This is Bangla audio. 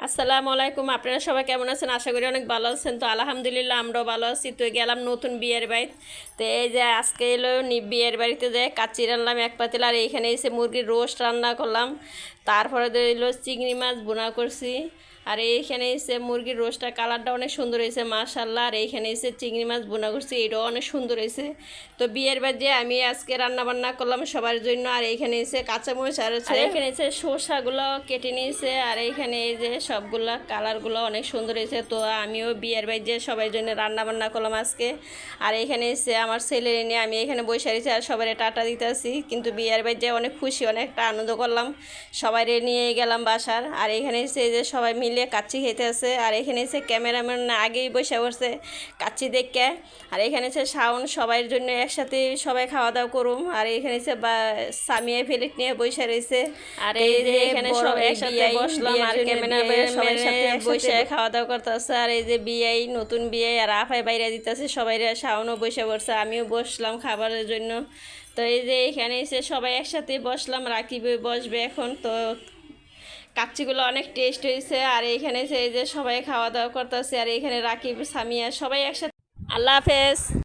আসসালামু আলাইকুম আপনারা সবাই কেমন আছেন? আশা করি অনেক ভালো আছেন। তো আলহামদুলিল্লাহ আমরাও ভালো আছি। তো গেলাম নতুন বিয়ের বাড়িতে তো এই যে আজকে এলো নি- বিয়ের বাড়িতে যে কাচ্চি রান্নাম এক পাতিল আর এইখানে এসে মুরগির রোস্ট রান্না করলাম। তারপরে তো এলো চিংড়ি মাছ বোনা করছি। আর এইখানে এসে মুরগির রোস্টটা কালারটা অনেক সুন্দর হয়েছে মাশাল্লাহ আর এইখানে এসে চিংড়ি মাছ বোনা করছি এটাও অনেক সুন্দর হয়েছে। তো বিয়ের বাড়ি আমি আজকে রান্না বান্না করলাম সবার জন্য। আর এইখানে এসে কাঁচামরিচ আর এখানে এসে শসাগুলো কেটে নিয়েছে। আর এইখানে এই যে সবগুলা কালারগুলো অনেক সুন্দর হয়েছে। তো আমিও বিয়ের বাড়ি যে সবার জন্য রান্না বান্না করলাম আজকে। আর এখানে এসে আমার ছেলে নিয়ে আমি এখানে বসে রয়েছি আর সবাই টাটা দিতেছি। কিন্তু বিয়ের বাড়ি যে অনেক খুশি অনেকটা আনন্দ করলাম। সবাই নিয়ে গেলাম বাসার। আর এখানে এসে যে সবাই মিলে কাচ্চি খেতে আছে আর এখানে এসে ক্যামেরাম্যান আগেই বসে পড়ছে কাচ্চি দেখে আর এখানে এসে শাওন সবার জন্য একসাথে সবাই খাওয়া দাওয়া করুম। আর এখানে এসে বা সামিয়া প্লেট নিয়ে বসে রয়েছে। আর এই যে এখানে সবাই একসাথে বসলাম আর ক্যামেরাম্যান সবার সাথে বসে খাওয়া দাওয়া করতেছে। আর এই যে বিয়াই নতুন আর আফাই বাইরে দিতেছে সবাই শাওনও বসে পড়ছে আমিও বসলাম খাবারের জন্য। তো এই যে এখানে এসে সবাই একসাথে বসলাম রাকিব বসবে এখন। তো কাচ্চিগুলো অনেক টেস্ট হয়েছে। আর এইখানে এসে এই যে সবাই খাওয়া দাওয়া করতেছে আর এখানে রাকিব সামিয়া সবাই একসাথে। আল্লাহ হাফেজ।